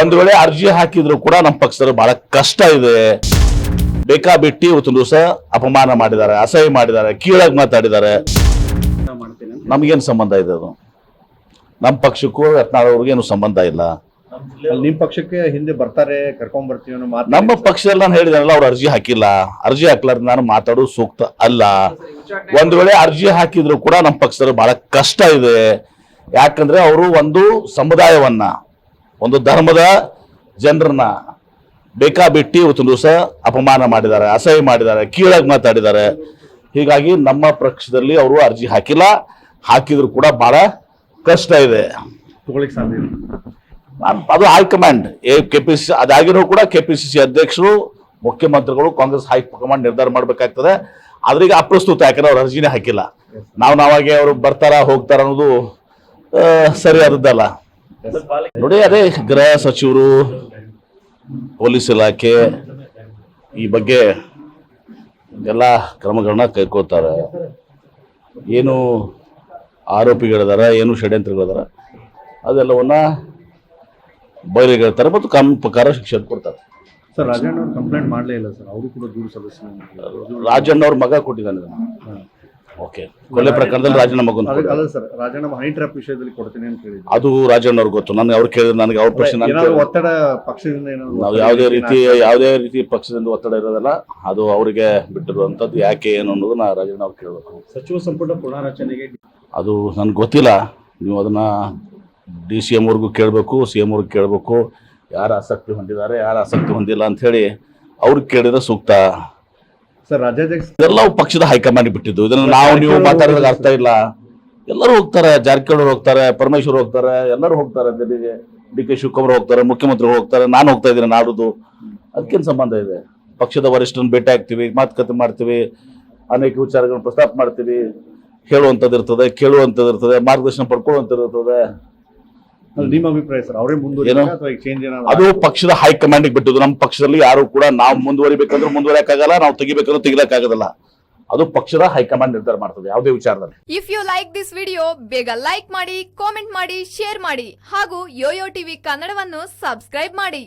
ಒಂದ್ ವೇಳೆ ಅರ್ಜಿ ಹಾಕಿದ್ರು ಕೂಡ ನಮ್ಮ ಪಕ್ಷದ ಬಹಳ ಕಷ್ಟ ಇದೆ. ಬೇಕಾಬಿಟ್ಟಿ ಇವತ್ತು ದಿವಸ ಅಪಮಾನ ಮಾಡಿದ್ದಾರೆ ಅಸಹ್ಯ ಮಾಡಿದ್ದಾರೆ ಕೀಳಾಗಿ ಮಾತಾಡಿದ್ದಾರೆ. ನಮ್ಗೇನ್ ಸಂಬಂಧ ಇದೆ ಅದು? ನಮ್ಮ ಪಕ್ಷಕ್ಕೂ ಯತ್ನಾಳ್ ಅವ್ರಿಗೆ ಏನು ಸಂಬಂಧ ಇಲ್ಲ. ನಿಮ್ಮ ನಿಮ್ ಪಕ್ಷಕ್ಕೆ ಹಿಂದೆ ಬರ್ತಾರೆ ಕರ್ಕೊಂಡ್ ಬರ್ತೀವಿ ನಮ್ಮ ಪಕ್ಷದಲ್ಲಿ ನಾನು ಹೇಳಿದಾನಲ್ಲ ಅವ್ರು ಅರ್ಜಿ ಹಾಕಿಲ್ಲ. ಅರ್ಜಿ ಹಾಕ್ಲಾರ್ದ ನಾನು ಮಾತಾಡೋದು ಸೂಕ್ತ ಅಲ್ಲ. ಒಂದ್ ವೇಳೆ ಅರ್ಜಿ ಹಾಕಿದ್ರು ಕೂಡ ನಮ್ಮ ಪಕ್ಷದಲ್ಲಿ ಬಹಳ ಕಷ್ಟ ಇದೆ. ಯಾಕಂದ್ರೆ ಅವರು ಒಂದು ಸಮುದಾಯವನ್ನ ಒಂದು ಧರ್ಮದ ಜನರನ್ನ ಬೇಕಾಬಿಟ್ಟಿ ಇವತ್ತು ದಿವಸ ಅಪಮಾನ ಮಾಡಿದ್ದಾರೆ ಅಸಹ್ಯ ಮಾಡಿದ್ದಾರೆ ಕೀಳಾಗಿ ಮಾತಾಡಿದ್ದಾರೆ. ಹೀಗಾಗಿ ನಮ್ಮ ಪಕ್ಷದಲ್ಲಿ ಅವರು ಅರ್ಜಿ ಹಾಕಿಲ್ಲ. ಹಾಕಿದ್ರು ಕೂಡ ಬಹಳ ಕಷ್ಟ ಇದೆ. ನಾನು ಅದು high command A K P C ಅದಾಗಿರೋ ಕೂಡ ಕೆ ಪಿ ಸಿ ಸಿ ಅಧ್ಯಕ್ಷರು ಮುಖ್ಯಮಂತ್ರಿಗಳು ಕಾಂಗ್ರೆಸ್ ಹೈಕಮಾಂಡ್ ನಿರ್ಧಾರ ಮಾಡ್ಬೇಕಾಗ್ತದೆ. ಆದ್ರೆ ಈಗ ಅಪ್ರಸ್ತುತ ಯಾಕಂದ್ರೆ ಅವ್ರು ಅರ್ಜಿನೇ ಹಾಕಿಲ್ಲ. ನಾವು ನಾವಾಗೆ ಅವರು ಬರ್ತಾರ ಹೋಗ್ತಾರ ಅನ್ನೋದು ಸರಿಯಾದದ್ದಲ್ಲ. ನೋಡಿ ಅದೇ ಗೃಹ ಸಚಿವರು ಪೊಲೀಸ್ ಇಲಾಖೆ ಈ ಬಗ್ಗೆ ಎಲ್ಲ ಕ್ರಮಗಳನ್ನ ಕೈಕೋತಾರೆ ಏನು ಆರೋಪಿಗಳಿದಾರ ಏನು ಷಡ್ಯಂತ್ರಗಳಿದಾರ ಅದೆಲ್ಲವನ್ನ ಬಯಲಿಗೆಳ್ತಾರೆ ಮತ್ತು ಕಮ್ ಪ್ರಕಾರ ಶಿಕ್ಷೆ ಕೊಡ್ತಾರೆ. ಸರ್ ರಾಜಣ್ಣ ಅವ್ರು ಕಂಪ್ಲೇಂಟ್ ಮಾಡಲೇ ಇಲ್ಲ ಸರ್ ಅವರು ಕೂಡ ದೂರು ಸಲ್ಲಿಸಿಲ್ಲ ರಾಜಣ್ಣ ಅವ್ರ ಮಗ ಕೊಟ್ಟಿದ್ದಾನೆ. ಓಕೆ. ಕೊಲೆ ಪ್ರಕರಣದಲ್ಲಿ ರಾಜಣ್ಣ ಮಗನ ಅದಕ್ಕೆ ಅಲ್ಲ ಸರ್ ರಾಜಣ್ಣ ಹನಿ ಟ್ರ್ಯಾಪ್ ವಿಷಯದಲ್ಲಿ ಕೊಡ್ತೀನಿ ಅಂತ ಹೇಳಿದ್ರು. ಅದು ರಾಜಣ್ಣ ಅವ್ರಿಗೆ ಗೊತ್ತು. ನನಗೆ ಅವ್ರು ಕೇಳಿದ್ರೆ ನನಗೆ ಅವ್ರ ಪ್ರಶ್ನೆ ನಾನು ಏನಾದ್ರು ಒತ್ತಡ ಪಕ್ಷದಿಂದ ಏನಾದ್ರು ನಾವು ಯಾವುದೇ ರೀತಿ ಯಾವುದೇ ರೀತಿ ಪಕ್ಷದಿಂದ ಒತ್ತಡ ಇರೋದಲ್ಲ ಅದು ಅವರಿಗೆ ಬಿಟ್ಟಿರುವಂಥದ್ದು ಯಾಕೆ ಏನು ಅನ್ನೋದು ನಾ ರಾಜಣ್ಣ ಅವ್ರು ಕೇಳಬೇಕು. ಸಚಿವ ಸಂಪುಟ ಪುನಾರಚನೆಗೆ ಅದು ನನಗೆ ಗೊತ್ತಿಲ್ಲ. ನೀವು ಅದನ್ನ ಡಿ ಸಿ ಎಂ ಅವ್ರಿಗೂ ಕೇಳಬೇಕು ಸಿ ಎಂ ಅವ್ರಿಗೆ ಕೇಳಬೇಕು. ಯಾರು ಆಸಕ್ತಿ ಹೊಂದಿದ್ದಾರೆ ಯಾರು ಆಸಕ್ತಿ ಹೊಂದಿಲ್ಲ ಅಂತ ಹೇಳಿ ಅವ್ರಿಗೆ ಕೇಳಿದ್ರೆ ಸೂಕ್ತ. ಸರ್ ರಾಜ್ಯಾಧ್ಯಕ್ಷ ಎಲ್ಲವೂ ಪಕ್ಷದ ಹೈಕಮಾಂಡ್ ಬಿಟ್ಟಿದ್ದು. ಇದನ್ನು ನಾವು ನೀವು ಮಾತಾಡೋದಕ್ಕೆ ಅರ್ಥ ಇಲ್ಲ. ಎಲ್ಲರೂ ಹೋಗ್ತಾರೆ ಜಾರಕಿಹೊಳಿ ಹೋಗ್ತಾರೆ ಪರಮೇಶ್ವರ್ ಹೋಗ್ತಾರೆ ಎಲ್ಲರೂ ಹೋಗ್ತಾರೆ ದಿಲ್ಲಿಗೆ. ಡಿ ಕೆ ಶಿವಕುಮಾರ್ ಹೋಗ್ತಾರೆ ಮುಖ್ಯಮಂತ್ರಿ ಹೋಗ್ತಾರೆ ನಾನು ಹೋಗ್ತಾ ಇದ್ದೀನಿ ನಾಡುದು. ಅದಕ್ಕೇನು ಸಂಬಂಧ ಇದೆ? ಪಕ್ಷದ ವರಿಷ್ಠರನ್ನ ಭೇಟಿ ಆಗ್ತೀವಿ ಮಾತುಕತೆ ಮಾಡ್ತೀವಿ ಅನೇಕ ವಿಚಾರಗಳನ್ನ ಪ್ರಸ್ತಾಪ ಮಾಡ್ತೀವಿ. ಹೇಳುವಂಥದ್ದು ಇರ್ತದೆ ಕೇಳುವಂಥದ್ದು ಇರ್ತದೆ ಮಾರ್ಗದರ್ಶನ ಪಡ್ಕೊಳ್ಳುವಂಥದ್ದು ಇರ್ತದೆ ನಿಮ್ಮ ಅಭಿಪ್ರಾಯ ಸರ್ ಅವರೇ ಅದು ಪಕ್ಷದ ಹೈಕಮಾಂಡ್ ಬಿಟ್ಟದ್ದು. ನಮ್ಮ ಪಕ್ಷದಲ್ಲಿ ಯಾರು ಕೂಡ ನಾವು ಮುಂದುವರಿಬೇಕಂದ್ರೆ ಮುಂದುವರಿಯಕ್ಕಾಗಲ್ಲ ನಾವು ತೆಗಿಬೇಕಂದ್ರೆ ತೆಗಿಲಕ್ಕಾಗೋದಿಲ್ಲ. ಅದು ಪಕ್ಷದ ಹೈಕಮಾಂಡ್ ನಿರ್ಧಾರ ಮಾಡ್ತದೆ ಯಾವುದೇ ವಿಚಾರದಲ್ಲಿ. If you like this video ಬೇಗ ಲೈಕ್ ಮಾಡಿ ಕಾಮೆಂಟ್ ಮಾಡಿ ಶೇರ್ ಮಾಡಿ ಹಾಗೂ ಯೋಯೋ ಟಿವಿ ಕನ್ನಡವನ್ನು ಸಬ್ಸ್ಕ್ರೈಬ್ ಮಾಡಿ.